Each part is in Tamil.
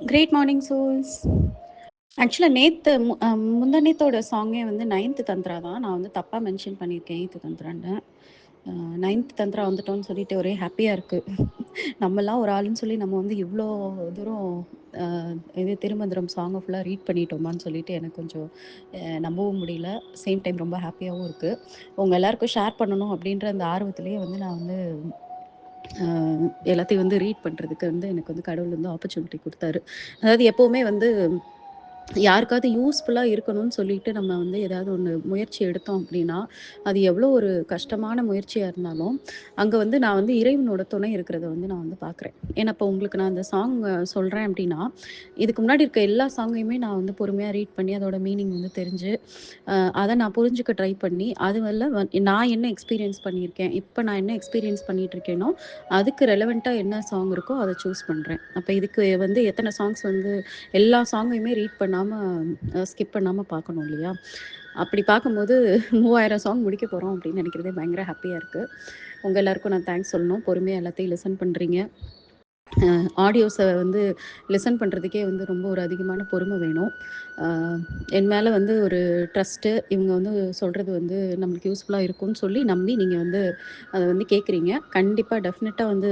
கிரேட் மார்னிங் சோல்ஸ் ஆக்சுவலாக நேற்று முந்தநேத்தோட சாங்கே வந்து நைன்த்து தந்திரா தான். நான் வந்து தப்பாக மென்ஷன் பண்ணியிருக்கேன் எயித்து தந்திரான்னு நைன்த் தந்திரா வந்துட்டோம்னு சொல்லிட்டு ஒரே ஹாப்பியாக இருக்குது நம்மலாம் ஒரு ஆளுன்னு சொல்லி நம்ம வந்து இவ்வளோ தூரம் இது திருமந்திரம் சாங்கை ஃபுல்லாக ரீட் பண்ணிட்டோமான்னு சொல்லிட்டு எனக்கு கொஞ்சம் நம்பவும் முடியல. சேம் டைம் ரொம்ப ஹாப்பியாகவும் இருக்குது உங்கள் எல்லாருக்கும் ஷேர் பண்ணணும் அப்படின்ற அந்த ஆர்வத்திலேயே வந்து நான் வந்து எல்லாத்தையும் வந்து ரீட் பண்ணுறதுக்கு வந்து எனக்கு வந்து கடவுள் வந்து ஆப்பர்ச்சுனிட்டி கொடுத்தாரு. அதாவது எப்போவுமே வந்து யாருக்காவது யூஸ்ஃபுல்லாக இருக்கணும்னு சொல்லிட்டு நம்ம வந்து ஏதாவது ஒன்று முயற்சி எடுத்தோம் அப்படின்னா அது எவ்வளோ ஒரு கஷ்டமான முயற்சியாக இருந்தாலும் அங்கே வந்து நான் வந்து இறைவனோட துணை இருக்கிறத வந்து நான் வந்து பார்க்குறேன் ஏன்னா இப்போ உங்களுக்கு நான் அந்த சாங் சொல்கிறேன் அப்படின்னா இதுக்கு முன்னாடி இருக்க எல்லா சாங்கையுமே நான் வந்து பொறுமையாக ரீட் பண்ணி அதோட மீனிங் வந்து தெரிஞ்சு அதை நான் புரிஞ்சுக்க ட்ரை பண்ணி அது வரல நான் என்ன எக்ஸ்பீரியன்ஸ் பண்ணியிருக்கேன் இப்போ நான் என்ன எக்ஸ்பீரியன்ஸ் பண்ணிட்டு இருக்கேனோ அதுக்கு ரெலவெண்ட்டாக என்ன சாங் இருக்கோ அதை சூஸ் பண்ணுறேன் அப்போ இதுக்கு வந்து எத்தனை சாங்ஸ் வந்து எல்லா சாங்கையுமே ரீட் பண்ணாமல் ஸ்கிப் பண்ணாமல் பார்க்கணும் இல்லையா? அப்படி பார்க்கும்போது மூவாயிரம் சாங் முடிக்க போகிறோம் அப்படின்னு நினைக்கிறதே பயங்கர ஹாப்பியாக இருக்குது உங்கள் எல்லாருக்கும் நான் தேங்க்ஸ் சொல்லணும். பொறுமையாக எல்லாத்தையும் லிசன் பண்ணுறீங்க ஆடியோஸை வந்து லிசன் பண்ணுறதுக்கே வந்து ரொம்ப ஒரு அதிகமான பொறுமை வேணும். என் மேலே வந்து ஒரு ட்ரஸ்ட்டு இவங்க வந்து சொல்கிறது வந்து நம்மளுக்கு யூஸ்ஃபுல்லாக இருக்கும்னு சொல்லி நம்பி நீங்கள் வந்து அதை வந்து கேட்குறீங்க கண்டிப்பாக டெஃபினட்டாக வந்து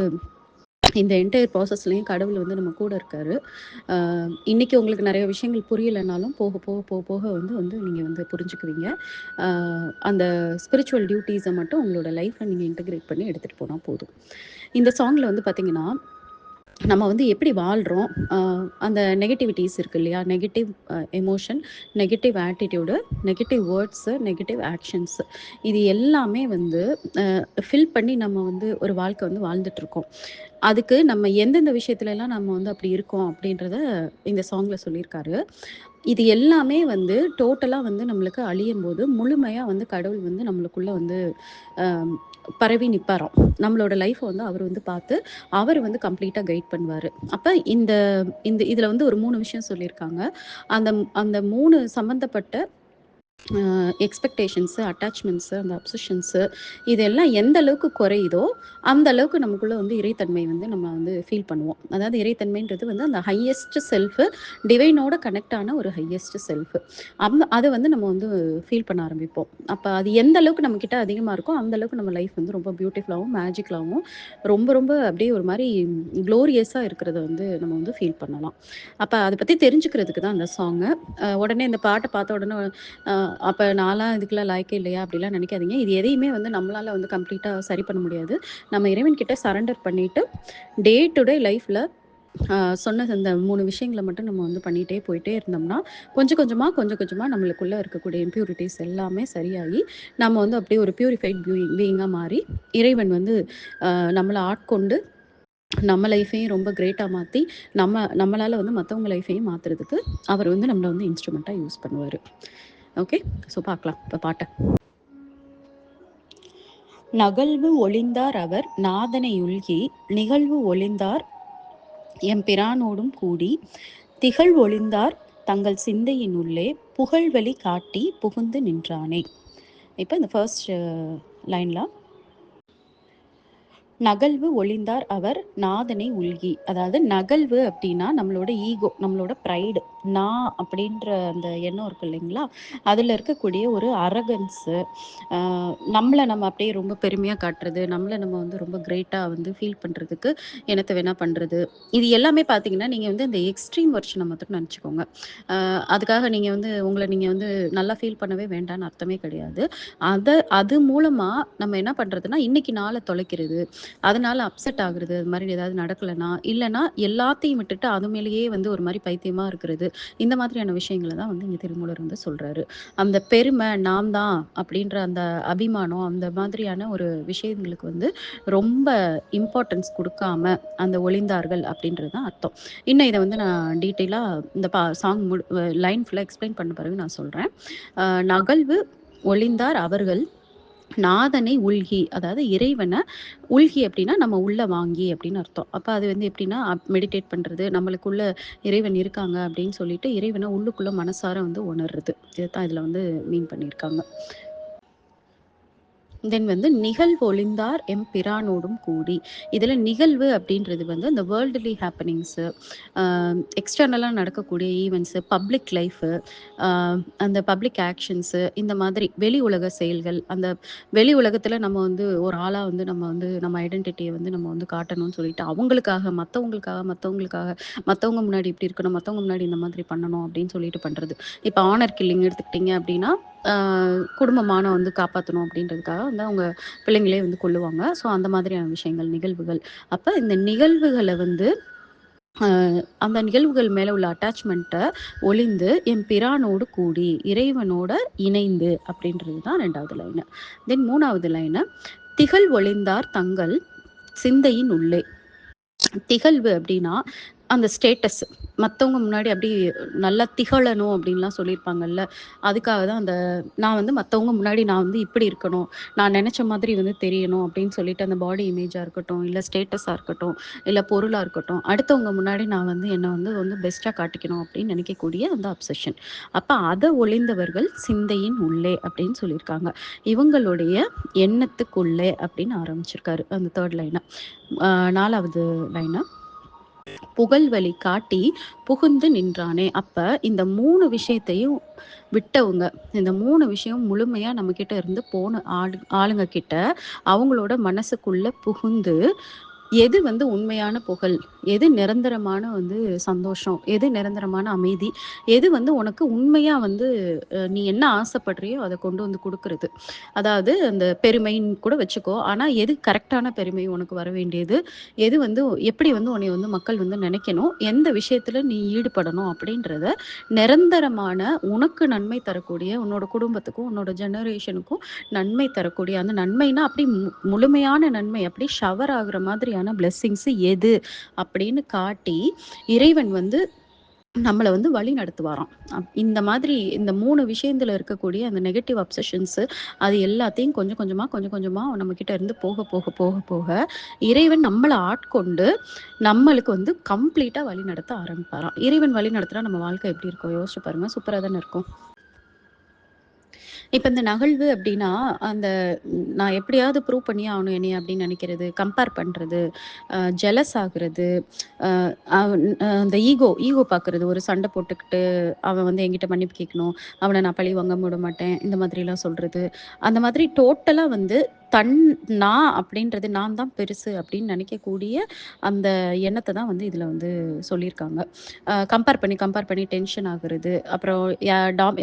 இந்த என்டையர் ப்ராசஸ்லேயும் கடவுள் வந்து நம்ம கூட இருக்காரு. இன்னைக்கு உங்களுக்கு நிறைய விஷயங்கள் புரியலைனாலும் போக போக போக போக வந்து வந்து நீங்கள் வந்து புரிஞ்சுக்குவீங்க. அந்த ஸ்பிரிச்சுவல் டியூட்டிஸை மட்டும் உங்களோட லைஃப்பை நீங்கள் இன்டகிரேட் பண்ணி எடுத்துகிட்டு போனால் போதும். இந்த சாங்கில் வந்து பார்த்தீங்கன்னா நம்ம வந்து எப்படி வாழ்கிறோம் அந்த நெகட்டிவிட்டிஸ் இருக்கு இல்லையா? Negative emotion negative attitude negative words negative actions இது எல்லாமே வந்து ஃபில் பண்ணி நம்ம வந்து ஒரு வாழ்க்கை வந்து வாழ்ந்துட்டுருக்கோம் அதுக்கு நம்ம எந்தெந்த விஷயத்துலலாம் நம்ம வந்து அப்படி இருக்கோம் அப்படின்றத இந்த சாங்ல சொல்லியிருக்காரு. இது எல்லாமே வந்து டோட்டலாக வந்து நம்மளுக்கு அழியும் போது முழுமையாக வந்து கடவுள் வந்து நம்மளுக்குள்ளே வந்து பரவி நிற்பாராம் நம்மளோட லைஃப்பை வந்து அவர் வந்து பார்த்து அவர் வந்து கம்ப்ளீட்டாக கைட் பண்ணுவார். அப்போ இந்த இந்த இதில் வந்து ஒரு மூணு விஷயம் சொல்லியிருக்காங்க. அந்த அந்த மூணு சம்மந்தப்பட்ட எக்ஸ்பெக்டேஷன்ஸு அட்டாச்மெண்ட்ஸு அந்த அப்சஷன்ஸு இதெல்லாம் எந்த அளவுக்கு குறையுதோ அந்த அளவுக்கு நமக்குள்ளே வந்து இறைத்தன்மை வந்து நம்ம வந்து ஃபீல் பண்ணுவோம். அதாவது இறைத்தன்மைன்றது வந்து அந்த ஹையஸ்ட் செல்ஃபு டிவைனோட கனெக்ட் ஆன ஒரு ஹையஸ்ட் செல்ஃபு அந்த அதை வந்து நம்ம வந்து ஃபீல் பண்ண ஆரம்பிப்போம். அப்போ அது எந்த அளவுக்கு நம்மக்கிட்ட அதிகமாக இருக்கோ அந்த அளவுக்கு நம்ம லைஃப் வந்து ரொம்ப பியூட்டிஃபுல்லாகவும் மேஜிக்கலாகவும் ரொம்ப ரொம்ப அப்படியே ஒரு மாதிரி க்ளோரியஸாக இருக்கிறத வந்து நம்ம வந்து ஃபீல் பண்ணலாம். அப்போ அதை பற்றி தெரிஞ்சுக்கிறதுக்கு தான் அந்த சாங்கு உடனே இந்த பாட்டை பார்த்த உடனே அப்ப நான்லாம் இதுக்கெல்லாம் லாய்க்கே இல்லையா? அப்படிலாம் நினைக்காதீங்க. இது எதையுமே வந்து நம்மளால வந்து கம்ப்ளீட்டாக சரி பண்ண முடியாது. நம்ம இறைவன் கிட்ட சரண்டர் பண்ணிட்டு டே டு டே லைஃப்ல சொன்ன அந்த மூணு விஷயங்களை மட்டும் நம்ம வந்து பண்ணிகிட்டே போயிட்டே இருந்தோம்னா கொஞ்சம் கொஞ்சமாக கொஞ்சம் கொஞ்சமாக நம்மளுக்குள்ளே இருக்கக்கூடிய இம்ப்யூரிட்டிஸ் எல்லாமே சரியாகி நம்ம வந்து அப்படியே ஒரு பியூரிஃபைட் பீயிங் பீயிங்காக மாறி இறைவன் வந்து நம்மளை ஆட்கொண்டு நம்ம லைஃபையும் ரொம்ப கிரேட்டாக மாற்றி நம்ம நம்மளால் வந்து மற்றவங்க லைஃபையும் மாற்றுறதுக்கு அவர் வந்து நம்மளை வந்து இன்ஸ்ட்ருமெண்ட்டாக யூஸ் பண்ணுவார். ஓகே ஸோ பார்க்கலாம் இப்போ பாட்டை. நகழ்வு ஒளிந்தார் அவர் நாதனை உள்கி நிகழ்வு ஒளிந்தார் எம்பிரானோடும் கூடி திகழ் ஒளிந்தார் தங்கள் சிந்தையின் உள்ளே புகழ்வெளி காட்டி புகுந்து நின்றானே. இப்போ இந்த ஃபர்ஸ்ட் uh, லைனில் நகழ்வு ஒளிந்தார் அவர் நாதனை உள்கி. அதாவது நகழ்வு அப்படின்னா நம்மளோட ஈகோ நம்மளோட ப்ரைடு நான் அப்படின்ற அந்த எண்ணம் இருக்கு இல்லைங்களா? அதில் இருக்கக்கூடிய ஒரு அரகன்ஸு நம்மளை நம்ம அப்படியே ரொம்ப பெருமையாக காட்டுறது நம்மளை நம்ம வந்து ரொம்ப கிரேட்டாக வந்து ஃபீல் பண்ணுறதுக்கு என்னத்தை வேணால் பண்ணுறது இது எல்லாமே பார்த்தீங்கன்னா நீங்கள் வந்து இந்த எக்ஸ்ட்ரீம் வெர்ஷனை மட்டும் நினச்சிக்கோங்க. அதுக்காக நீங்கள் வந்து உங்களை நீங்கள் வந்து நல்லா ஃபீல் பண்ணவே வேண்டாம்னு அர்த்தமே கிடையாது. அதை அது மூலமாக நம்ம என்ன பண்ணுறதுன்னா இன்னைக்கு நாளை தொலைக்கிறது அதனால அப்செட் ஆகுறது அது மாதிரி ஏதாவது நடக்கலைன்னா இல்லைன்னா எல்லாத்தையும் விட்டுட்டு அது மேலேயே வந்து ஒரு மாதிரி பைத்தியமாக இருக்கிறது இந்த மாதிரியான விஷயங்களை தான் வந்து இங்கே திருமூலர் வந்து சொல்கிறாரு அந்த பெருமை நாம் தான் அப்படின்ற அந்த அபிமானம் அந்த மாதிரியான ஒரு விஷயங்களுக்கு வந்து ரொம்ப இம்பார்ட்டன்ஸ் கொடுக்காம அந்த ஒளிந்தார்கள் அப்படின்றது தான் அர்த்தம். இன்னும் இதை வந்து நான் டீட்டெயிலாக இந்த பா சாங் முடி லைன் ஃபுல்லாக எக்ஸ்பிளைன் பண்ண பிறகு நான் சொல்கிறேன் நகழ்வு ஒளிந்தார் அவர்கள் நாதனை உள்கி அதாவது இறைவனை உள்கி அப்படின்னா நம்ம உள்ள வாங்கி அப்படின்னு அர்த்தம். அப்போ அது வந்து எப்படின்னா மெடிடேட் பண்ணுறது நம்மளுக்குள்ள இறைவன் இருக்காங்க அப்படின்னு சொல்லிட்டு இறைவனை உள்ளுக்குள்ள மனசார வந்து உணர்றது. இதுதான் இதில் வந்து மீன் பண்ணியிருக்காங்க. தென் வந்து நிகழ்வொழிந்தார் எம் பிரானோடும் கூடி. இதில் நிகழ்வு அப்படின்றது வந்து இந்த வேர்ல்டுலி ஹாப்பனிங்ஸு எக்ஸ்டர்னலாக நடக்கக்கூடிய ஈவெண்ட்ஸு பப்ளிக் லைஃபு அந்த பப்ளிக் ஆக்ஷன்ஸு இந்த மாதிரி வெளி உலக செயல்கள் அந்த வெளி உலகத்தில் நம்ம வந்து ஒரு ஆளாக வந்து நம்ம வந்து நம்ம ஐடென்டிட்டியை வந்து நம்ம வந்து காட்டணும்னு சொல்லிட்டு அவங்களுக்காக மற்றவங்களுக்காக மற்றவங்களுக்காக மற்றவங்க முன்னாடி இப்படி இருக்கணும் மற்றவங்க முன்னாடி இந்த மாதிரி பண்ணணும் அப்படின்னு சொல்லிட்டு பண்ணுறது இப்போ ஆனர் கில்லிங் எடுத்துக்கிட்டிங்க அப்படின்னா குடும்பமான வந்து காப்பாற்றணும் அப்படின்றதுக்காக வந்து அவங்க பிள்ளைங்களே வந்து கொள்ளுவாங்க ஸோ அந்த மாதிரியான விஷயங்கள் நிகழ்வுகள். அப்போ இந்த நிகழ்வுகளை வந்து அந்த நிகழ்வுகள் மேலே உள்ள அட்டாச்மெண்ட்டை ஒளிந்து என் பிரானோடு கூடி இறைவனோட இணைந்து அப்படின்றது தான் ரெண்டாவது லைனு தென் மூணாவது லைனு திகழ் ஒளிந்தார் தங்கள் சிந்தையின் உள்ளே. திகழ்வு அப்படின்னா அந்த ஸ்டேட்டஸ் மற்றவங்க முன்னாடி அப்படி நல்லா திகழணும் அப்படின்லாம் சொல்லியிருப்பாங்கல்ல அதுக்காக தான் அந்த நான் வந்து மற்றவங்க முன்னாடி நான் வந்து இப்படி இருக்கணும் நான் நினச்ச மாதிரி வந்து தெரியணும் அப்படின்னு சொல்லிட்டு அந்த பாடி இமேஜாக இருக்கட்டும் இல்லை ஸ்டேட்டஸாக இருக்கட்டும் இல்லை பொருளாக இருக்கட்டும் அடுத்தவங்க முன்னாடி நான் வந்து என்னை வந்து வந்து பெஸ்ட்டாக காட்டிக்கணும் அப்படின்னு நினைக்கக்கூடிய அந்த அப்சஷன் அப்போ அதை ஒளிந்தவர்கள் சிந்தையின் உள்ளே அப்படின்னு சொல்லியிருக்காங்க. இவங்களுடைய எண்ணத்துக்குள்ளே அப்படின்னு ஆரம்பிச்சிருக்காரு அந்த தேர்ட் லைனை நாலாவது லைனை புகழ்வழி காட்டி புகுந்து நின்றானே. அப்ப இந்த மூணு விஷயத்தையும் விட்டவங்க இந்த மூணு விஷயம் முழுமையா நம்ம கிட்ட இருந்து போன ஆளு ஆளுங்க கிட்ட அவங்களோட மனசுக்குள்ள புகுந்து எது வந்து உண்மையான புகழ்? எது நிரந்தரமான வந்து சந்தோஷம்? எது நிரந்தரமான அமைதி? எது வந்து உனக்கு உண்மையா வந்து நீ என்ன ஆசைப்படுறியோ அதை கொண்டு வந்து கொடுக்கறது. அதாவது அந்த பெருமைன்னு கூட வச்சுக்கோ. ஆனா எது கரெக்டான பெருமை உனக்கு வர வேண்டியது? எது வந்து எப்படி வந்து உன்னை வந்து மக்கள் வந்து நினைக்கணும்? எந்த விஷயத்துல நீ ஈடுபடணும் அப்படின்றத நிரந்தரமான உனக்கு நன்மை தரக்கூடிய உன்னோட குடும்பத்துக்கும் உன்னோட ஜெனரேஷனுக்கும் நன்மை தரக்கூடிய அந்த நன்மைனா அப்படி முழுமையான நன்மை அப்படி ஷவர் ஆகுற மாதிரியான உண்டான பிளெஸ்ஸிங்ஸ் எது அப்படின்னு காட்டி இறைவன் வந்து நம்மளை வந்து வழி நடத்துவாராம். இந்த மாதிரி இந்த மூணு விஷயத்துல இருக்கக்கூடிய அந்த நெகட்டிவ் அப்சஷன்ஸ் அது எல்லாத்தையும் கொஞ்சம் கொஞ்சமா கொஞ்சம் கொஞ்சமா நம்ம கிட்ட இருந்து போக போக போக போக இறைவன் நம்மளை ஆட்கொண்டு நம்மளுக்கு வந்து கம்ப்ளீட்டா வழி நடத்த ஆரம்பிப்பாராம். இறைவன் வழி நடத்துனா நம்ம வாழ்க்கை எப்படி இருக்கும்? யோசிச்சு பாருங்க. சூப்பரா தானே இருக்கும்? இப்போ இந்த நகழ்வு அப்படின்னா அந்த நான் எப்படியாவது ப்ரூவ் பண்ணி ஆகணும் என்னைய அப்படின்னு நினைக்கிறது கம்பேர் பண்ணுறது ஜெலஸ் ஆகுறது அந்த ஈகோ ஈகோ பார்க்குறது ஒரு சண்டை போட்டுக்கிட்டு அவன் வந்து என்கிட்ட மன்னிப்பு கேட்கணும் அவனை நான் பழி வாங்க விட மாட்டேன் இந்த மாதிரிலாம் சொல்கிறது அந்த மாதிரி டோட்டலாக வந்து தன் நான் அப்படின்றது நான் தான் பெருசு அப்படின்னு நினைக்கக்கூடிய அந்த எண்ணத்தை தான் வந்து இதில் வந்து சொல்லியிருக்காங்க. கம்பேர் பண்ணி கம்பேர் பண்ணி டென்ஷன் ஆகுறது அப்புறம்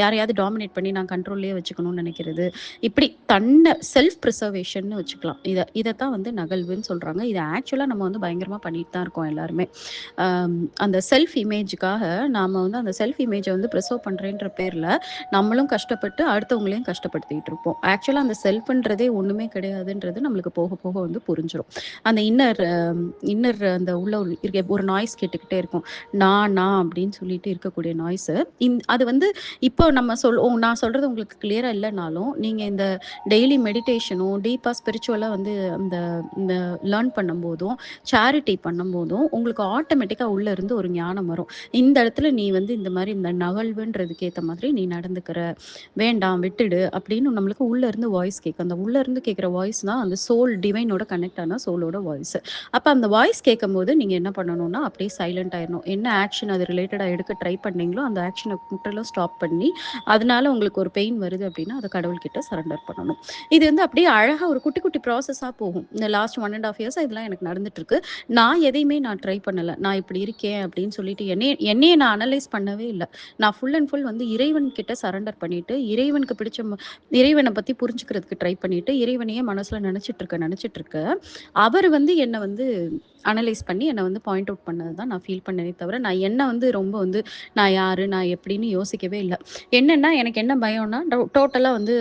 யாரையாவது டாமினேட் பண்ணி நான் கண்ட்ரோல்லே வச்சுக்கணும்னு நினைக்கிறது. இப்படி தன்னை செல்ஃப் ப்ரிசர்வேஷன் வச்சுக்கலாம். இதை இதைத்தான் வந்து நகல்வுன்னு சொல்கிறாங்க இதை ஆக்சுவலாக நம்ம வந்து பயங்கரமாக பண்ணிட்டு தான் இருக்கோம் எல்லாருமே. அந்த செல்ஃப் இமேஜுக்காக நாம் வந்து அந்த செல்ஃப் இமேஜை வந்து ப்ரிசர்வ் பண்ணுறேன்ற பேரில் நம்மளும் கஷ்டப்பட்டு அடுத்தவங்களையும் கஷ்டப்படுத்திக்கிட்டு இருப்போம். ஆக்சுவலாக அந்த செல்ஃப்ன்றதே ஒன்றுமே கிடையாதுன்றது நம்மளுக்கு போக போக வந்து புரிஞ்சிடும் அந்த இன்னர் இன்னர் அந்த உள்ள இருக்க ஒரு நாய்ஸ் கேட்டுக்கிட்டே இருக்கும். நான் நான் அப்படின்னு சொல்லிட்டு இருக்கக்கூடிய நாய்ஸு இந் அது வந்து இப்போ நம்ம சொல் நான் சொல்றது உங்களுக்கு கிளியரா இல்லைனாலும் நீங்க இந்த டெய்லி மெடிடேஷனும் டீப்பா ஸ்பிரிச்சுவலா வந்து அந்த இந்த லேர்ன் பண்ணும்போதும் சேரிட்டி பண்ணும்போதும் உங்களுக்கு ஆட்டோமேட்டிக்காக உள்ள இருந்து ஒரு ஞானம் வரும். இந்த இடத்துல நீ வந்து இந்த மாதிரி இந்த நகழ்வுன்றதுக்கு ஏற்ற மாதிரி நீ நடந்துக்கிற. வேண்டாம் விட்டுடு அப்படின்னு நம்மளுக்கு உள்ள இருந்து வாய்ஸ் கேட்கும் அந்த உள்ள இருந்து கேட்குற வாய்ஸ் தான் அந்த சோல் டிவைனோட கனெக்ட் ஆன சோலோட வாய்ஸ் அப்போ அந்த வாய்ஸ் கேட்கும் போது நீங்கள் என்ன பண்ணணும்னா அப்படியே சைலண்ட் ஆயிடணும் என்ன ஆக்ஷன் அது ரிலேட்டடாக எடுக்க ட்ரை பண்ணீங்களோ அந்த ஆக்ஷனை முற்றிலும் ஸ்டாப் பண்ணி அதனால உங்களுக்கு ஒரு பெயின் வருது அப்படின்னா அதை கடவுள்கிட்ட சரண்டர் பண்ணணும். இது வந்து அப்படியே அழகாக ஒரு குட்டி குட்டி ப்ராசஸாக போகும். இந்த last one and half years இதெல்லாம் எனக்கு நடந்துட்டு இருக்கு நான் எதையுமே நான் ட்ரை பண்ணலை. நான் இப்படி இருக்கேன் அப்படின்னு சொல்லிட்டு என்னையே என்னையே நான் அனலைஸ் பண்ணவே இல்லை. நான் ஃபுல் அண்ட் ஃபுல் வந்து இறைவன் கிட்ட சரண்டர் பண்ணிட்டு இறைவனுக்கு பிடிச்ச இறைவனை பற்றி புரிஞ்சுக்கிறதுக்கு ட்ரை பண்ணிட்டு இறைவனையே நானே மனசில் நினச்சிட்டு இருக்க நினச்சிட்டு இருக்க அவர் வந்து என்னை வந்து அனலைஸ் பண்ணி என்னை வந்து பாயிண்ட் அவுட் பண்ணது தான் நான் ஃபீல் பண்ணனே தவிர நான் என்ன வந்து ரொம்ப வந்து நான் யாரு நான் எப்படின்னு யோசிக்கவே இல்லை. என்னென்னா எனக்கு என்ன பயம்னா டோட்டலாக வந்து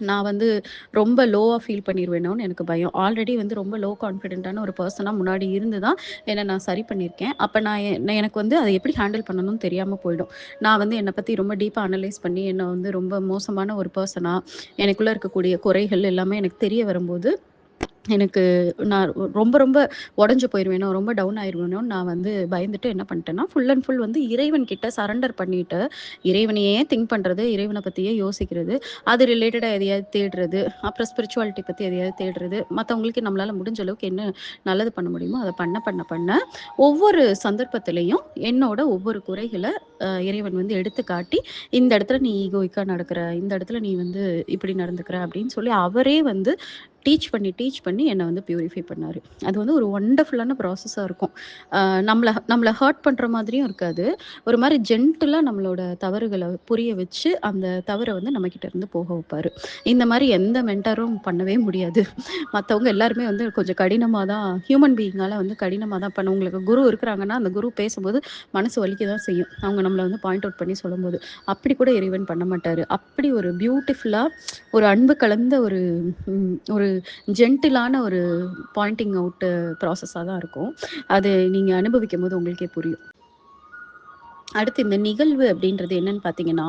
நான் வந்து ரொம்ப லோவாக ஃபீல் பண்ணிடுவேணும்னு எனக்கு பயம். ஆல்ரெடி வந்து ரொம்ப லோ கான்ஃபிடென்ட்டான ஒரு பர்சனாக முன்னாடி இருந்து தான் என்னை நான் சரி பண்ணியிருக்கேன் அப்போ நான் எனக்கு வந்து அதை எப்படி ஹேண்டில் பண்ணணும்னு தெரியாமல் போயிடும். நான் வந்து என்னை பற்றி ரொம்ப டீப்பாக அனலைஸ் பண்ணி என்னை வந்து ரொம்ப மோசமான ஒரு பர்சனாக எனக்குள்ளே இருக்கக்கூடிய குறைகள் எல்லாமே எனக்கு தெரிய வரும்போது எனக்கு நான் ரொம்ப ரொம்ப உடஞ்சு போயிருவேனோ, ரொம்ப டவுன் ஆயிருவேனோ நான் வந்து பயந்துட்டு என்ன பண்ணிட்டேன்னா, ஃபுல் அண்ட் ஃபுல் வந்து இறைவன் கிட்ட சரண்டர் பண்ணிட்டு, இறைவனையே திங்க் பண்றது, இறைவனை பத்தியே யோசிக்கிறது, அது ரிலேட்டடா எதையாவது தேடுறது, அப்புறம் ஸ்பிரிச்சுவாலிட்டி பத்தி எதையாவது தேடுறது, மற்றவங்களுக்கு நம்மளால முடிஞ்ச அளவுக்கு என்ன நல்லது பண்ண முடியுமோ, அதை பண்ண பண்ண பண்ண ஒவ்வொரு சந்தர்ப்பத்திலையும் என்னோட ஒவ்வொரு குறைகளை இறைவன் வந்து எடுத்து காட்டி, இந்த இடத்துல நீ ஈகோயிக்கா நடக்கிற இந்த இடத்துல நீ வந்து இப்படி நடந்துக்கிற அப்படின்னு சொல்லி அவரே வந்து டீச் பண்ணி டீச் பண்ணி என்னை வந்து பியூரிஃபை பண்ணார். அது வந்து ஒரு ஒண்டர்ஃபுல்லான ப்ராசஸாக இருக்கும். நம்மளை நம்மளை ஹர்ட் பண்ணுற மாதிரியும் இருக்காது. ஒரு மாதிரி ஜென்டிலாக நம்மளோட தவறுகளை புரிய வச்சு அந்த தவறை வந்து நம்மக்கிட்ட இருந்து போக வைப்பார். இந்த மாதிரி எந்த மென்டரும் பண்ணவே முடியாது. மற்றவங்க எல்லாருமே வந்து கொஞ்சம் கடினமாக தான் ஹியூமன் பீயிங்கால் வந்து கடினமாக தான் பண்ண உங்களுக்கு குரு இருக்கிறாங்கன்னா அந்த குரு பேசும்போது மனசு வலிக்க தான் செய்யும். அவங்க நம்ம நம்மளை வந்து பாயிண்ட் அவுட் பண்ணி சொல்லும்போது அப்படி கூட இறைவன் பண்ண மாட்டார். அப்படி ஒரு பியூட்டிஃபுல்லாக ஒரு அன்பு கலந்த ஒரு ஒரு ஜென்டிலான ஒரு பாயிண்டிங் அவுட்டு ப்ராசஸாக தான் இருக்கும். அது நீங்கள் அனுபவிக்கும் போது உங்களுக்கே புரியும். அடுத்து இந்த நிகழ்வு அப்படின்றது என்னன்னு பார்த்தீங்கன்னா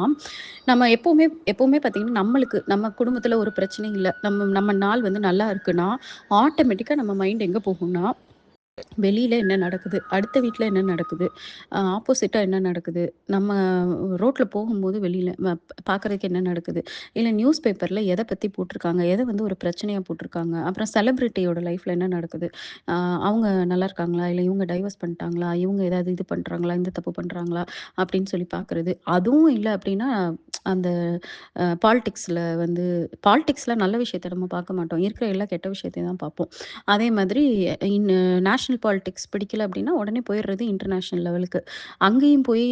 நம்ம எப்போவுமே எப்போவுமே பார்த்தீங்கன்னா நம்மளுக்கு நம்ம குடும்பத்தில் ஒரு பிரச்சனை இல்லை. நம்ம நம்ம நாள் வந்து நல்லா இருக்குன்னா ஆட்டோமேட்டிக்காக நம்ம மைண்ட் எங்கே போகும்னா வெளியில என்ன நடக்குது? அடுத்த வீட்டில் என்ன நடக்குது? ஆப்போசிட்டாக ஆப்போசிட்டா என்ன நடக்குது? நம்ம ரோட்ல போகும்போது வெளியில பார்க்குறதுக்கு என்ன நடக்குது? இல்ல நியூஸ் பேப்பர்ல எதை பத்தி போட்டிருக்காங்க? எதை வந்து ஒரு பிரச்சனையா போட்டிருக்காங்க? அப்புறம் செலிபிரிட்டியோட லைஃப்ல என்ன நடக்குது? அவங்க நல்லா இருக்காங்களா? இல்ல இவங்க டைவர்ஸ் பண்ணிட்டாங்களா? இவங்க ஏதாவது இது பண்றாங்களா? இந்த தப்பு பண்றாங்களா? அப்படின்னு சொல்லி பார்க்குறது. அதுவும் இல்லை அப்படின்னா, அந்த பாலிடிக்ஸில் வந்து பாலிடிக்ஸில் நல்ல விஷயத்த நம்ம பார்க்க மாட்டோம். இருக்கிற எல்லா கெட்ட விஷயத்தையும் தான் பார்ப்போம். அதே மாதிரி இன் நேஷ்னல் பாலிடிக்ஸ் பிடிக்கல அப்படின்னா உடனே போயிடுறது இன்டர்நேஷ்னல் லெவலுக்கு அங்கேயும் போய்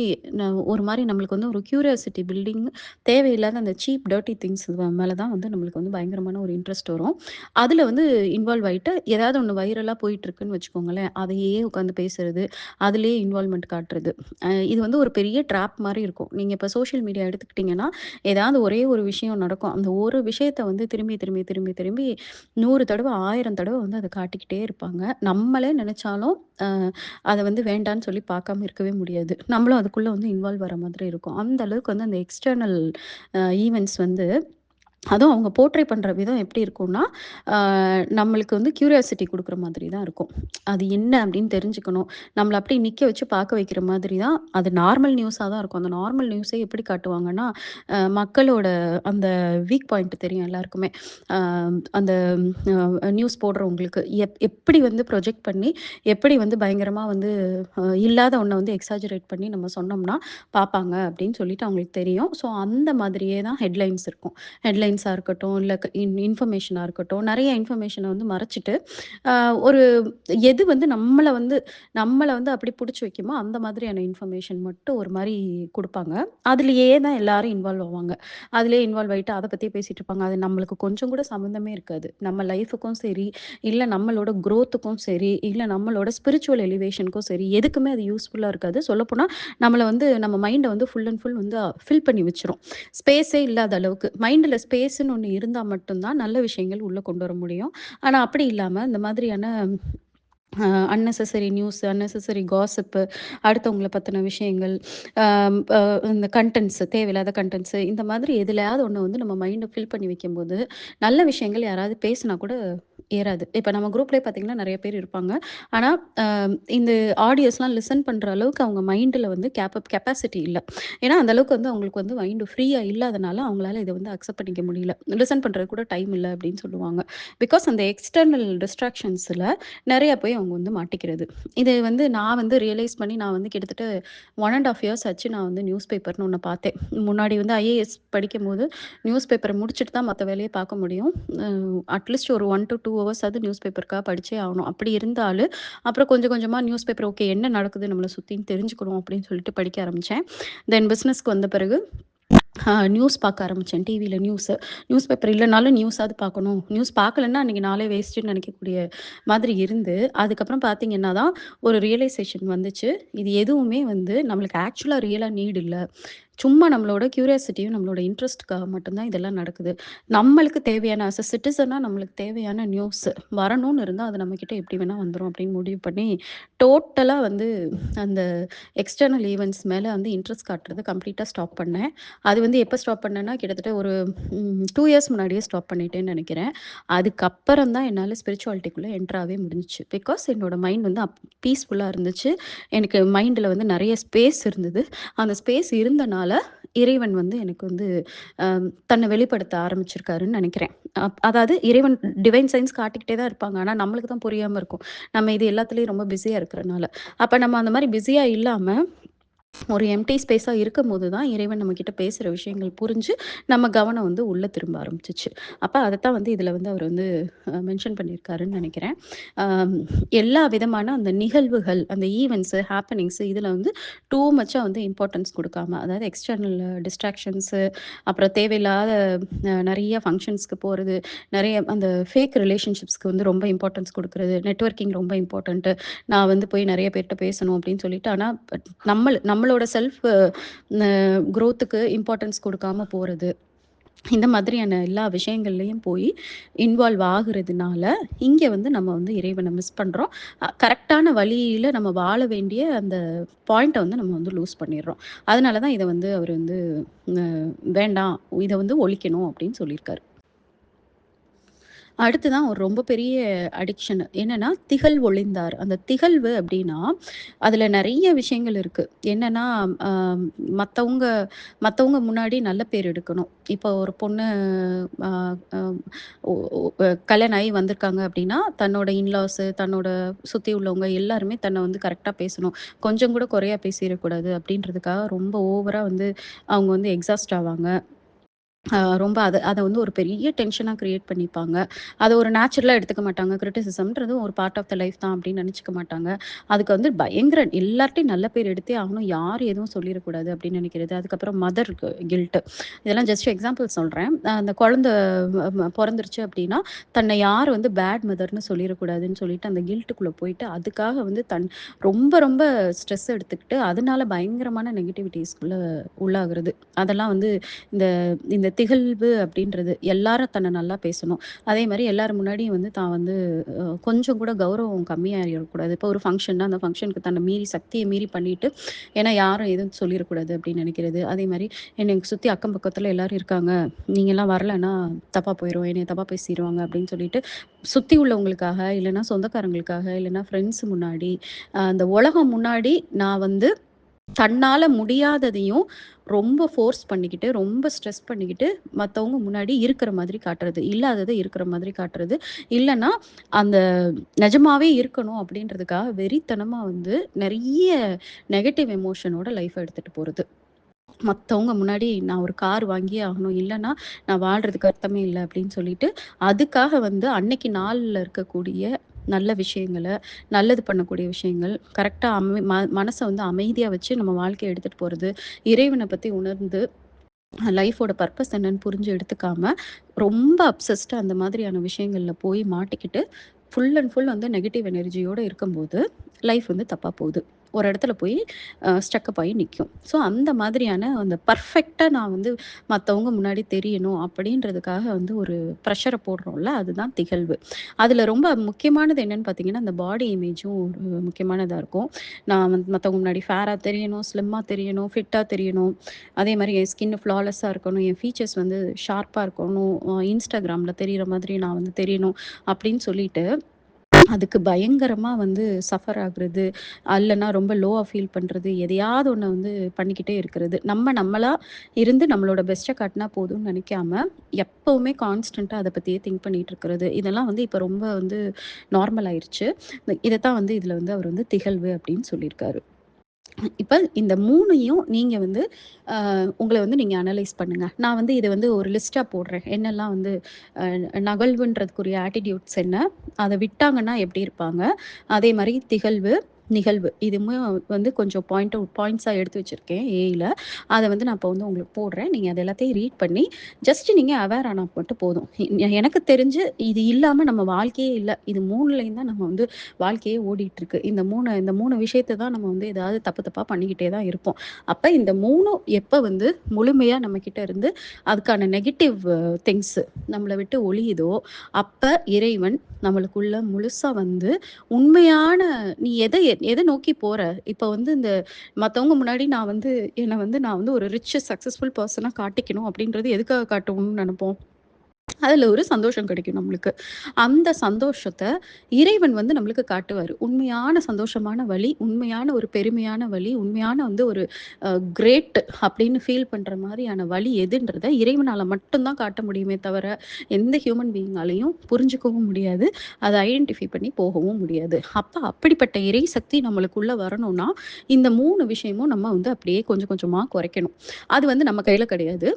ஒரு மாதிரி நம்மளுக்கு வந்து ஒரு க்யூரியாசிட்டி பில்டிங் தேவையில்லாத அந்த சீப் டர்ட்டி திங்ஸ் மேலே தான் வந்து நம்மளுக்கு வந்து பயங்கரமான ஒரு இன்ட்ரெஸ்ட் வரும் அதில் வந்து இன்வால்வ் ஆகிட்டு ஏதாவது ஒன்று வைரலாக போயிட்டுருக்குன்னு வச்சுக்கோங்களேன் அதையே உட்காந்து பேசுறது அதுலேயே இன்வால்மெண்ட் காட்டுறது இது வந்து ஒரு பெரிய ட்ராப் மாதிரி இருக்கும் நீங்கள் இப்போ சோஷியல் மீடியா எடுத்துக்கிட்டிங்கன்னா ஏதாவது ஒரே ஒரு விஷயம் நடக்கும். அந்த ஒரு விஷயத்த வந்து திரும்பி திரும்பி திரும்பி திரும்பி நூறு தடவை ஆயிரம் தடவை வந்து அதை காட்டிக்கிட்டே இருப்பாங்க. நம்மளே நினச்சாலும் அதை வந்து வேண்டான்னு சொல்லி பார்க்காம இருக்கவே முடியாது. நம்மளும் அதுக்குள்ளே வந்து இன்வால்வ் வர மாதிரி இருக்கும். அந்த அளவுக்கு வந்து அந்த எக்ஸ்டர்னல் ஈவெண்ட்ஸ் வந்து அதுவும் அவங்க போர்ட்ரே பண்ணுற விதம் எப்படி இருக்கும்னா நம்மளுக்கு வந்து க்யூரியாசிட்டி கொடுக்குற மாதிரி தான் இருக்கும். அது என்ன அப்படின்னு தெரிஞ்சுக்கணும். நம்மளை அப்படி நிற்க வச்சு பார்க்க வைக்கிற மாதிரி தான் அது நார்மல் நியூஸாக தான் இருக்கும். அந்த நார்மல் நியூஸே எப்படி காட்டுவாங்கன்னா மக்களோட அந்த வீக் பாயிண்ட் தெரியும் எல்லாருக்குமே. அந்த நியூஸ் போடுறவங்களுக்கு. எப் எப்படி வந்து ப்ரொஜெக்ட் பண்ணி எப்படி வந்து பயங்கரமாக வந்து இல்லாத ஒன்றை வந்து எக்ஸாஜரேட் பண்ணி நம்ம சொன்னோம்னா பார்ப்பாங்க அப்படின்னு சொல்லிட்டு அவங்களுக்கு தெரியும். ஸோ அந்த மாதிரியே தான் ஹெட்லைன்ஸ் இருக்கும். ஹெட்லைன் கைட்லைன்ஸாக இருக்கட்டும் இல்லை இன் இன்ஃபர்மேஷனாக இருக்கட்டும் நிறைய இன்ஃபர்மேஷனை வந்து மறைச்சிட்டு ஒரு எது வந்து நம்மளை வந்து நம்மளை வந்து அப்படி பிடிச்சி வைக்குமோ அந்த மாதிரியான இன்ஃபர்மேஷன் மட்டும் ஒரு மாதிரி கொடுப்பாங்க. அதுலேயே தான் எல்லாரும் இன்வால்வ் ஆவாங்க. அதுலேயே இன்வால்வ் ஆகிட்டு அதை பற்றியே பேசிகிட்டு இருப்பாங்க. அது நம்மளுக்கு கொஞ்சம் கூட சம்மந்தமே இருக்காது. நம்ம லைஃபுக்கும் சரி இல்லை நம்மளோட க்ரோத்துக்கும் சரி இல்லை நம்மளோட ஸ்பிரிச்சுவல் எலிவேஷனுக்கும் சரி எதுக்குமே அது யூஸ்ஃபுல்லாக இருக்காது. சொல்லப்போனால் நம்மளை வந்து நம்ம மைண்டை வந்து ஃபுல் அண்ட் ஃபுல் வந்து ஃபில் பண்ணி வச்சிரும். ஸ்பேஸே இல்லாத அளவுக்கு மைண்டில் ஸ்பேஸ் ஸ்பேஸ்ன்னு ஒன்று இருந்தால் மட்டும்தான் நல்ல விஷயங்கள் உள்ளே கொண்டு வர முடியும். ஆனால் அப்படி இல்லாமல் இந்த மாதிரியான அன்னெசசரி நியூஸ் அன்னெசசரி காசிப்பு அடுத்தவங்கள பற்றின விஷயங்கள் இந்த கண்டென்ட்ஸு தேவையில்லாத கண்டென்ட்ஸு இந்த மாதிரி எதுலையாவது ஒன்று வந்து நம்ம மைண்டை ஃபில் பண்ணி வைக்கும்போது நல்ல விஷயங்கள் யாராவது பேசினா கூட ஏறாது. இப்போ நம்ம குரூப்லேயே பார்த்தீங்கன்னா நிறைய பேர் இருப்பாங்க. ஆனால் இந்த ஆடியோஸ்லாம் லிசன் பண்ணுற அளவுக்கு அவங்க மைண்டில் வந்து கேப்ப கெப்பாசிட்டி இல்லை. ஏன்னா அந்த அளவுக்கு வந்து அவங்களுக்கு வந்து மைண்டு ஃப்ரீயாக இல்லாதனால அவங்களால இதை வந்து அக்செப்ட் பண்ணிக்க முடியல. லிசன் பண்ணுறது கூட டைம் இல்லை அப்படின்னு சொல்லுவாங்க. பிகாஸ் அந்த எக்ஸ்டர்னல் டிஸ்ட்ராக்ஷன்ஸில் நிறையா போய் அவங்க வந்து மாட்டிக்கிறது. இது வந்து நான் வந்து ரியலைஸ் பண்ணி நான் வந்து கிட்டத்தட்ட ஒன் அண்ட் ஆஃப் இயர்ஸ் ஆச்சு நான் வந்து நியூஸ் பேப்பர்னு ஒன்று பார்த்தேன். முன்னாடி வந்து ஐஏஎஸ் படிக்கும் போது நியூஸ் பேப்பரை முடிச்சுட்டு தான் மற்ற வேலையை பார்க்க முடியும். அட்லீஸ்ட் ஒரு ஒன் டு டூ ஹவர்ஸ் அது நியூஸ் பேப்பருக்காக படித்தே ஆகணும். அப்படி இருந்தாலும் அப்புறம் கொஞ்சம் கொஞ்சமாக நியூஸ் பேப்பர் ஓகே என்ன நடக்குது நம்மளை சுற்றின்னு தெரிஞ்சுக்கணும் அப்படின்னு சொல்லிட்டு படிக்க ஆரம்பித்தேன் தென் பிஸ்னஸ்க்கு வந்த பிறகு நியூஸ் பார்க்க ஆரம்பித்தேன் டிவியில் நியூஸு நியூஸ் பேப்பர் இல்லைனாலும் நியூஸாவது பார்க்கணும். நியூஸ் பார்க்கலன்னா அன்றைக்கி நாளே வேஸ்ட்டுன்னு நினைக்கக்கூடிய மாதிரி இருந்து அதுக்கப்புறம் பார்த்தீங்கன்னா தான் ஒரு ரியலைசேஷன் வந்துச்சு. இது எதுவுமே வந்து நம்மளுக்கு ஆக்சுவலாக ரியலாக நீடு இல்லை. சும்மா நம்மளோட கியூரியாசிட்டியும், நம்மளோட இன்ட்ரெஸ்ட்டுக்காக மட்டும் தான் இதெல்லாம் நடக்குது. நம்மளுக்கு தேவையான அஸ் அ சிட்டிசனா நம்மளுக்கு தேவையான நியூஸ் வரணும்னு இருந்தால் அது நம்மக்கிட்ட எப்படி வேணால் வந்துடும் அப்படின்னு முடிவு பண்ணி, டோட்டலாக வந்து அந்த எக்ஸ்டர்னல் ஈவெண்ட்ஸ் மேலே வந்து இன்ட்ரெஸ்ட் காட்டுறத கம்ப்ளீட்டாக ஸ்டாப் பண்ணேன். அது வந்து எப்போ ஸ்டாப் பண்ணேன்னா, கிட்டத்தட்ட ஒரு டூ இயர்ஸ் முன்னாடியே ஸ்டாப் பண்ணிட்டேன்னு நினைக்கிறேன் அதுக்கப்புறம் தான் என்னால் ஸ்பிரிச்சுவாலிட்டிக்குள்ளே என்ட்ராகவே முடிஞ்சிச்சு முடிஞ்சுச்சு. பிகாஸ் என்னோட மைண்ட் வந்து அப் பீஸ்ஃபுல்லாக இருந்துச்சு. எனக்கு மைண்டில் வந்து நிறைய ஸ்பேஸ் இருந்தது. அந்த ஸ்பேஸ் இருந்தனால, இறைவன் வந்து எனக்கு வந்து தன்னை வெளிப்படுத்த ஆரம்பிச்சிருக்காருன்னு நினைக்கிறேன் அப் அதாவது இறைவன் டிவைன் சயின்ஸ் காட்டிக்கிட்டே தான் இருப்பாங்க. ஆனால் நம்மளுக்கு தான் புரியாமல் இருக்கும். நம்ம இது எல்லாத்துலேயும் ரொம்ப பிஸியாக இருக்கிறனால. அப்போ நம்ம அந்த மாதிரி பிஸியாக இல்லாமல் ஒரு எம்டி ஸ்பேஸாக இருக்கும் இருக்கும்போது தான் இறைவன் நம்மகிட்ட பேசுகிற விஷயங்கள் புரிஞ்சு, நம்ம கவனம் வந்து உள்ளே திரும்ப ஆரம்பிச்சிச்சு. அப்போ அதைத்தான் வந்து இதில் வந்து அவர் வந்து மென்ஷன் பண்ணியிருக்காருன்னு நினைக்கிறேன். எல்லா விதமான அந்த நிகழ்வுகள், அந்த ஈவெண்ட்ஸு ஹாப்பனிங்ஸு இதில் வந்து டூ மச்சா வந்து இம்பார்ட்டன்ஸ் கொடுக்காம அதாவது எக்ஸ்டர்னல் டிஸ்ட்ராக்ஷன்ஸு, அப்புறம் தேவையில்லாத நிறைய ஃபங்க்ஷன்ஸ்க்கு போகிறது நிறைய அந்த ஃபேக் ரிலேஷன்ஷிப்ஸ்க்கு வந்து ரொம்ப இம்பார்ட்டன்ஸ் கொடுக்குறது நெட்வொர்க்கிங் ரொம்ப இம்பார்ட்டண்ட்டு நான் வந்து போய் நிறைய பேர்கிட்ட பேசணும் அப்படின்னு சொல்லிட்டு, ஆனால் பட் நம்ம நம்மளோட செல்ஃப் க்ரோத்துக்கு இம்பார்ட்டன்ஸ் கொடுக்காம போகிறது இந்த மாதிரியான எல்லா விஷயங்கள்லையும் போய் இன்வால்வ் ஆகுறதுனால, இங்கே வந்து நம்ம வந்து இறைவனை மிஸ் பண்ணுறோம் கரெக்டான வழியில் நம்ம வாழ வேண்டிய அந்த பாயிண்ட்டை வந்து நம்ம வந்து லூஸ் பண்ணிடுறோம் அதனால தான் இதை வந்து அவர் வந்து வேண்டாம். இதை வந்து ஒழிக்கணும் அப்படின்னு சொல்லியிருக்காரு. அடுத்து தான் ஒரு ரொம்ப பெரிய அடிக்ஷன். என்னன்னா, திகழ் ஒளிந்தார் அந்த திகழ்வு அப்படின்னா, அதுல நிறைய விஷயங்கள் இருக்கு. என்னன்னா, மற்றவங்க மத்தவங்க மத்தவங்க முன்னாடி நல்ல பேர் எடுக்கணும். இப்போ ஒரு பொண்ணு கல்யாணம் ஆகி வந்திருக்காங்க அப்படின்னா, தன்னோட இன்லாஸு, தன்னோட சுத்தி உள்ளவங்க எல்லாருமே தன்னை வந்து கரெக்டாக பேசணும். கொஞ்சம் கூட குறையா பேசிடக்கூடாது அப்படின்றதுக்காக ரொம்ப ஓவரா வந்து அவங்க வந்து எக்ஸாஸ்ட் ஆவாங்க. ரொம்ப அதை அதை வந்து ஒரு பெரிய டென்ஷனாக கிரியேட் பண்ணிப்பாங்க. அதை ஒரு நேச்சுரலாக எடுத்துக்க மாட்டாங்க. கிரிட்டிசிசம்ன்றது ஒரு பார்ட் ஆஃப் த லைஃப் தான் அப்படின்னு நினச்சிக்க மாட்டாங்க. அதுக்கு வந்து பயங்கர எல்லார்ட்டையும் நல்ல பேர் எடுத்தே ஆகணும். யார் எதுவும் சொல்லிடக்கூடாது அப்படின்னு நினைக்கிறது அதுக்கப்புறம் மதர் கில்ட்டு இதெல்லாம் ஜஸ்ட் எக்ஸாம்பிள் சொல்கிறேன் அந்த குழந்தை பிறந்துருச்சு அப்படின்னா, தன்னை யார் வந்து பேட் மதர்னு சொல்லிடக்கூடாதுன்னு சொல்லிட்டு அந்த கில்ட்டுக்குள்ளே போயிட்டு, அதுக்காக வந்து தன் ரொம்ப ரொம்ப ஸ்ட்ரெஸ் எடுத்துக்கிட்டு, அதனால பயங்கரமான நெகட்டிவிட்டிஸ்குள்ளே உள்ளாகிறது அதெல்லாம் வந்து இந்த இந்த திகழ்வு அப்படின்றது எல்லாரும் தன்னை நல்லா பேசணும். அதே மாதிரி எல்லாரும் முன்னாடியும் வந்து தான் வந்து கொஞ்சம் கூட கௌரவம் கம்மியாயிறக்கூடாது. இப்போ ஒரு ஃபங்க்ஷன்னா அந்த ஃபங்க்ஷனுக்கு தன்னை மீறி சக்தியை மீறி பண்ணிட்டு, ஏன்னா யாரும் எதுவும் சொல்லிடக்கூடாது அப்படின்னு நினைக்கிறது அதே மாரி என்னைய சுத்தி அக்கம் பக்கத்துல எல்லாரும் இருக்காங்க. நீங்கலாம் வரலன்னா தப்பா போயிடும் என்னை தப்பா பேசிடுவாங்க அப்படின்னு சொல்லிட்டு, சுத்தி உள்ளவங்களுக்காக, இல்லைன்னா சொந்தக்காரங்களுக்காக, இல்லைன்னா ஃப்ரெண்ட்ஸ் முன்னாடி, அந்த உலகம் முன்னாடி நான் வந்து தன்னால் முடியாததையும் ரொம்ப ஃபோர்ஸ் பண்ணிக்கிட்டு, ரொம்ப ஸ்ட்ரெஸ் பண்ணிக்கிட்டு, மற்றவங்க முன்னாடி இருக்கிற மாதிரி காட்டுறது. இல்லாததை இருக்கிற மாதிரி காட்டுறது. இல்லைன்னா அந்த நிஜமாவே இருக்கணும் அப்படின்றதுக்காக வெறித்தனமாக வந்து நிறைய நெகட்டிவ் எமோஷனோட லைஃப்பை எடுத்துகிட்டு போகிறது மற்றவங்க முன்னாடி நான் ஒரு கார் வாங்கியே ஆகணும். இல்லைன்னா நான் வாழ்றதுக்கு அர்த்தமே இல்லை அப்படின்னு சொல்லிட்டு, அதுக்காக வந்து அன்னைக்கு நாளில் இருக்கக்கூடிய நல்ல விஷயங்கள, நல்லது பண்ணக்கூடிய விஷயங்கள், கரெக்டாக அமை ம மனச வந்து அமைதியாக வச்சு நம்ம வாழ்க்கையை எடுத்துகிட்டு போகிறது இறைவனை பற்றி உணர்ந்து, லைஃபோட பர்பஸ் என்னன்னு புரிஞ்சு எடுத்துக்காம, ரொம்ப அப்சஸ்டாக அந்த மாதிரியான விஷயங்களில் போய் மாட்டிக்கிட்டு, ஃபுல் அண்ட் ஃபுல் வந்து நெகட்டிவ் எனர்ஜியோடு இருக்கும்போது, லைஃப் வந்து தப்பாக போகுது. ஒரு இடத்துல போய் ஸ்டக்கப் ஆகி நிற்கும் ஸோ அந்த மாதிரியான அந்த பர்ஃபெக்டாக நான் வந்து மற்றவங்க முன்னாடி தெரியணும் அப்படின்றதுக்காக வந்து ஒரு ப்ரெஷரை போடுறோம்ல, அதுதான் திகழ்வு. அதில் ரொம்ப முக்கியமானது என்னன்னு பார்த்தீங்கன்னா, அந்த பாடி இமேஜும் ஒரு முக்கியமானதாக இருக்கும். நான் வந்து மற்றவங்க முன்னாடி ஃபேராக தெரியணும், ஸ்லிம்மாக தெரியணும், ஃபிட்டாக தெரியணும். அதே மாதிரி என் ஸ்கின் ஃப்ளாலெஸ்ஸாக இருக்கணும். என் ஃபீச்சர்ஸ் வந்து ஷார்ப்பாக இருக்கணும். இன்ஸ்டாகிராமில் தெரிகிற மாதிரி நான் வந்து தெரியணும் அப்படின்னு சொல்லிட்டு, அதுக்கு பயங்கரமாக வந்து சஃபர் ஆகுறது, இல்லைன்னா ரொம்ப லோவாக ஃபீல் பண்ணுறது எதையாவது ஒன்று வந்து பண்ணிக்கிட்டே இருக்கிறது. நம்ம நம்மளாக இருந்து நம்மளோட பெஸ்ட்டை காட்டினா போதும்னு நினைக்காம எப்போவுமே கான்ஸ்டண்ட்டாக அதை பற்றியே திங்க் பண்ணிகிட்டு இருக்கிறது. இதெல்லாம் வந்து இப்போ ரொம்ப வந்து நார்மல் ஆயிடுச்சு இதைத்தான் வந்து இதில் வந்து அவர் வந்து திகழ்வு அப்படின்னு சொல்லியிருக்காரு. இப்போ இந்த மூணையும் நீங்கள் வந்து உங்களை வந்து நீங்கள் அனலைஸ் பண்ணுங்க. நான் வந்து இதை வந்து ஒரு லிஸ்ட்டாக போடுறேன். என்னெல்லாம் வந்து நகழ்வுன்றதுக்குரிய ஆட்டிடியூட்ஸ் என்ன? அதை விட்டாங்கன்னா எப்படி இருப்பாங்க? அதே மாதிரி திகழ்வு, நிகழ்வு. இதுமே வந்து கொஞ்சம் பாயிண்ட் அவுட் பாயிண்ட்ஸாக எடுத்து வச்சுருக்கேன் ஏயில் அதை வந்து நான் இப்போ வந்து உங்களுக்கு போடுறேன். நீங்கள் அது எல்லாத்தையும் ரீட் பண்ணி ஜஸ்ட் நீங்கள் அவேர் ஆனால் மட்டும் போதும். எனக்கு தெரிஞ்சு இது இல்லாமல் நம்ம வாழ்க்கையே இல்லை. இது மூணுலேயும் தான் நம்ம வந்து வாழ்க்கையே ஓடிட்டுருக்கு. இந்த மூணு இந்த மூணு விஷயத்தை தான் நம்ம வந்து ஏதாவது தப்பு தப்பாக பண்ணிக்கிட்டே தான் இருப்போம். அப்போ இந்த மூணும் எப்போ வந்து முழுமையாக நம்மக்கிட்ட இருந்து அதுக்கான நெகட்டிவ் திங்ஸு நம்மளை விட்டு ஒழியுதோ அப்போ இறைவன் நம்மளுக்குள்ள முழுசாக வந்து உண்மையான நீ எதை எதை நோக்கி போற? இப்போ வந்து இந்த மற்றவங்க முன்னாடி நான் வந்து என்னை வந்து நான் வந்து ஒரு ரிச் சக்ஸஸ்ஃபுல் பர்சனாக காட்டிக்கணும் அப்படின்றது எதுக்காக காட்டணும்னு நினைப்போம்? அதில் ஒரு சந்தோஷம் கிடைக்கும் நம்மளுக்கு. அந்த சந்தோஷத்தை இறைவன் வந்து நம்மளுக்கு காட்டுவார். உண்மையான சந்தோஷமான வழி உண்மையான ஒரு பெருமையான வழி உண்மையான வந்து ஒரு கிரேட் அப்படின்னு ஃபீல் பண்ணுற மாதிரியான வழி எதுன்றத இறைவனால் மட்டும்தான் காட்ட முடியுமே தவிர எந்த ஹியூமன் பீயிங்காலையும் புரிஞ்சுக்கவும் முடியாது. அதை ஐடென்டிஃபை பண்ணி போகவும் முடியாது. அப்போ அப்படிப்பட்ட இறை சக்தி நம்மளுக்குள்ளே வரணும்னா இந்த மூணு விஷயமும் நம்ம வந்து அப்படியே கொஞ்சம் கொஞ்சமாக குறைக்கணும். அது வந்து நம்ம கையில் கிடையாது.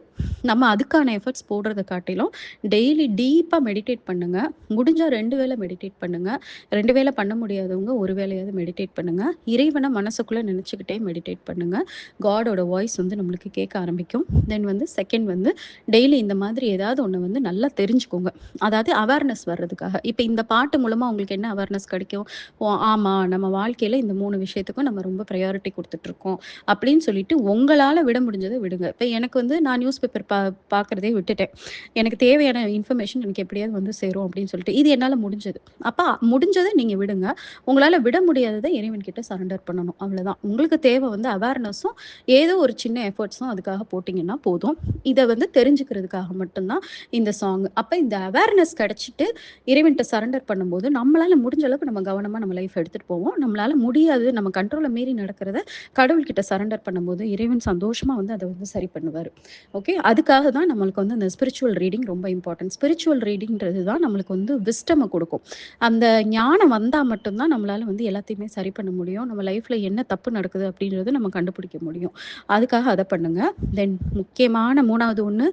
நம்ம அதுக்கான எஃபர்ட்ஸ் போடுறத காட்டிலும் டெய்லி டீப்பாக மெடிடேட் பண்ணுங்கள் முடிஞ்சால் ரெண்டு வேளை மெடிடேட் பண்ணுங்கள் ரெண்டு வேளை பண்ண முடியாதவங்க ஒரு வேலையாவது மெடிடேட் பண்ணுங்கள் இறைவனை மனசுக்குள்ளே நினச்சிக்கிட்டே மெடிடேட் பண்ணுங்கள் காடோட வாய்ஸ் வந்து நம்மளுக்கு கேட்க ஆரம்பிக்கும். தென் வந்து செகண்ட் வந்து டெய்லி இந்த மாதிரி ஏதாவது ஒன்று வந்து நல்லா தெரிஞ்சுக்கோங்க. அதாவது அவேர்னஸ் வர்றதுக்காக. இப்போ இந்த பாட்டு மூலமாக உங்களுக்கு என்ன அவேர்னஸ் கிடைக்கும்? ஓ ஆமாம் நம்ம வாழ்க்கையில் இந்த மூணு விஷயத்துக்கும் நம்ம ரொம்ப ப்ரையாரிட்டி கொடுத்துட்ருக்கோம். அப்படின்னு சொல்லிட்டு உங்களால் விட முடிஞ்சதை விடுங்க. இப்போ எனக்கு வந்து நான் நியூஸ் பேப்பர் பா பார்க்குறதே விட்டுட்டேன். எனக்கு தேவையான இன்ஃபர்மேஷன் எனக்கு எப்படியாவது வந்து சேரும் அப்படின்னு சொல்லிட்டு இது என்னால் முடிஞ்சது. அப்போ முடிஞ்சதை நீங்கள் விடுங்க. உங்களால் விட முடியாததை இறைவன் கிட்ட சரண்டர் பண்ணணும். அவ்வளோதான் உங்களுக்கு தேவை வந்து அவேர்னஸும் ஏதோ ஒரு சின்ன எஃபர்ட்ஸும் அதுக்காக போட்டிங்கன்னா போதும். இதை வந்து தெரிஞ்சுக்கிறதுக்காக மட்டும்தான் இந்த சாங் அப்போ இந்த அவேர்னஸ் கிடச்சிட்டு இறைவன்கிட்ட சரண்டர் பண்ணும்போது நம்மளால் முடிஞ்ச அளவுக்கு நம்ம கவனமாக நம்ம லைஃப் எடுத்துகிட்டு போவோம். நம்மளால் முடியாது நம்ம கண்ட்ரோலை மீறி நடக்கிறத கடவுள்கிட்ட சரண்டர் பண்ணும்போது இறைவன் சந்தோஷமாக வந்து அதை வந்து சரி பண்ணுவார். ஓகே அதுக்காக தான் நம்மளுக்கு வந்து அந்த ஸ்பிரிச்சுவல் ரீடிங் ரொம்ப இம்பார்ட்டன்ட் இம்பார்ட்டன்ட் ஸ்பிரிச்சுவல் ரீடிங்கிறது தான் நம்மளுக்கு வந்து விஸ்டமை கொடுக்கும். அந்த ஞானம் வந்தால் மட்டும்தான் நம்மளால் வந்து எல்லாத்தையுமே சரி பண்ண முடியும். நம்ம லைஃப்பில் என்ன தப்பு நடக்குது அப்படின்றது நம்ம கண்டுபிடிக்க முடியும். அதுக்காக அதை பண்ணுங்கள் தென் முக்கியமான மூணாவது ஒன்று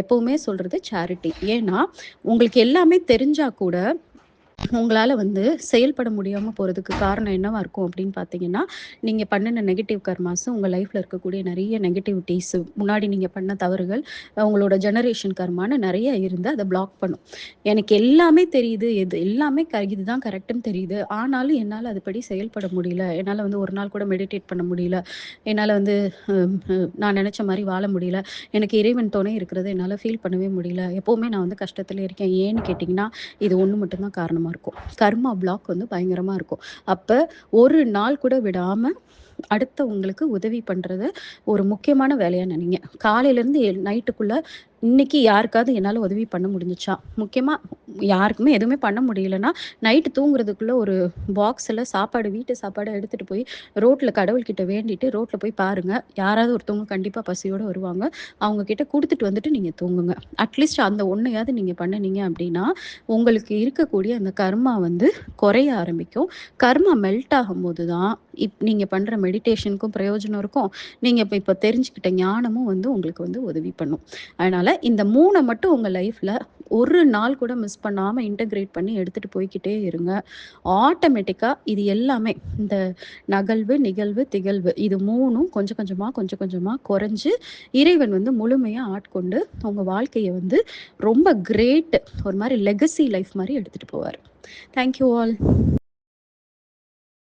எப்போவுமே சொல்கிறது சேரிட்டி ஏன்னா உங்களுக்கு எல்லாமே தெரிஞ்சால் கூட உங்களால் வந்து செயல்பட முடியாமல் போகிறதுக்கு காரணம் என்னவா இருக்கும் அப்படின்னு பார்த்தீங்கன்னா நீங்கள் பண்ணின நெகட்டிவ் கர்மாஸ் உங்கள் லைஃப்பில் இருக்கக்கூடிய நிறைய நெகட்டிவிட்டிஸ் முன்னாடி நீங்கள் பண்ண தவறுகள் உங்களோட ஜெனரேஷன் கர்மான்னு நிறைய இருந்து அதை பிளாக் பண்ணும். எனக்கு எல்லாமே தெரியுது எது எல்லாமே க இதுதான் கரெக்டுன்னு தெரியுது. ஆனாலும் என்னால் அதுபடி செயல்பட முடியல. என்னால் வந்து ஒரு நாள் கூட மெடிடேட் பண்ண முடியல. என்னால் வந்து நான் நினச்ச மாதிரி வாழ முடியல. எனக்கு இறைவன் துணை இருக்கிறது என்னால் ஃபீல் பண்ணவே முடியல. எப்போவுமே நான் வந்து கஷ்டத்தில் இருக்கேன். ஏன்னு கேட்டிங்கன்னா இது ஒன்று மட்டும்தான் காரணம். பயங்கரமாக இருக்கும். கர்மா பிளாக் வந்து பயங்கரமாக இருக்கும். அப்போ ஒரு நாள் கூட விடாமல் அடுத்தவங்களுக்கு உதவி பண்ணுறத ஒரு முக்கியமான வேலையாக நினைங்க. காலையிலேருந்து நைட்டுக்குள்ளே இன்னைக்கு யாருக்காவது என்னால் உதவி பண்ண முடிஞ்சிச்சா? முக்கியமாக யாருக்குமே எதுவுமே பண்ண முடியலன்னா நைட்டு தூங்குறதுக்குள்ளே ஒரு பாக்ஸில் சாப்பாடு வீட்டு சாப்பாடு எடுத்துகிட்டு போய் ரோட்டில் கடவுள்கிட்ட வேண்டிட்டு ரோட்டில் போய் பாருங்கள் யாராவது ஒருத்தவங்க கண்டிப்பாக பசியோடு வருவாங்க. அவங்க கிட்ட கொடுத்துட்டு வந்துட்டு நீங்கள் தூங்குங்க. அட்லீஸ்ட் அந்த ஒன்றையாவது நீங்கள் பண்ணினீங்க அப்படின்னா உங்களுக்கு இருக்கக்கூடிய அந்த கர்மா வந்து குறைய ஆரம்பிக்கும். கர்மா மெல்ட் ஆகும்போது தான் இப் நீங்கள் பண்ணுற மெடிடேஷனுக்கும் பிரயோஜனம் இருக்கும். நீங்கள் இப்போ இப்போ தெரிஞ்சுக்கிட்ட ஞானமும் வந்து உங்களுக்கு வந்து உதவி பண்ணும். அதனால் இந்த மூணை மட்டும் உங்கள் லைஃப்பில் ஒரு நாள் கூட மிஸ் பண்ணாமல் இன்டகிரேட் பண்ணி எடுத்துகிட்டு போய்கிட்டே இருங்க. ஆட்டோமேட்டிக்காக இது எல்லாமே இந்த நகழ்வு நிகழ்வு திகழ்வு இது மூணும் கொஞ்சம் கொஞ்சமாக கொஞ்சம் கொஞ்சமாக குறைஞ்சு இறைவன் வந்து முழுமையாக ஆட்கொண்டு உங்கள் வாழ்க்கையை வந்து ரொம்ப கிரேட் ஒரு மாதிரி லெகசி லைஃப் மாதிரி எடுத்துகிட்டு போவார். Thank you all